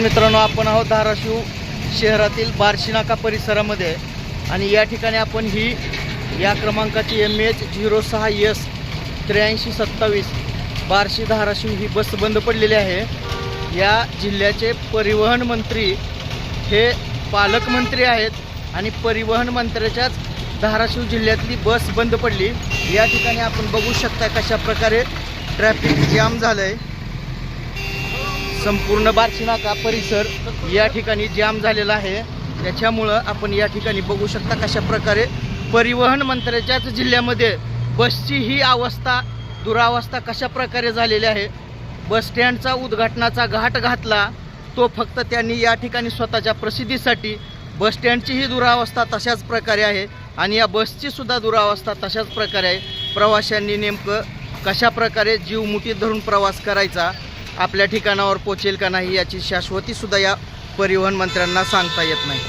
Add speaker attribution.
Speaker 1: मित्रांनो आपण आहोत धाराशिव शहरातील बार्शी नाका परिसरामध्ये आणि या ठिकाणी आपण ही या क्रमांकाची एम एच झिरो सहा एस त्र्याऐंशी सत्तावीस बार्शी धाराशिव ही बस बंद पडलेली आहे. या जिल्ह्याचे परिवहन मंत्री हे पालकमंत्री आहेत आणि परिवहन मंत्र्याच्याच धाराशिव जिल्ह्यातली बस बंद पडली. या ठिकाणी आपण बघू शकता कशा प्रकारे ट्रॅफिक जाम झालं आहे संपूर्ण बार्शीनाका परिसर या ठिकाणी जाम झालेला आहे. त्याच्यामुळं आपण या ठिकाणी बघू शकता कशा प्रकारे परिवहन मंत्र्याच्याच जिल्ह्यामध्ये बसची ही अवस्था दुरावस्था कशा प्रकारे झालेली आहे. बस स्टँडचा उद्घाटनाचा घाट घातला तो फक्त त्यांनी या ठिकाणी स्वतःच्या प्रसिद्धीसाठी बस ही दुरावस्था तशाच प्रकारे आहे आणि या बसची सुद्धा दुरावस्था तशाच प्रकारे आहे. प्रवाशांनी नेमकं कशा प्रकारे जीव मुठीत धरून प्रवास करायचा आपल्या ठिकाणावर पोचेल का नाही याची शाश्वतीसुद्धा या परिवहन मंत्र्यांना सांगता येत नाही.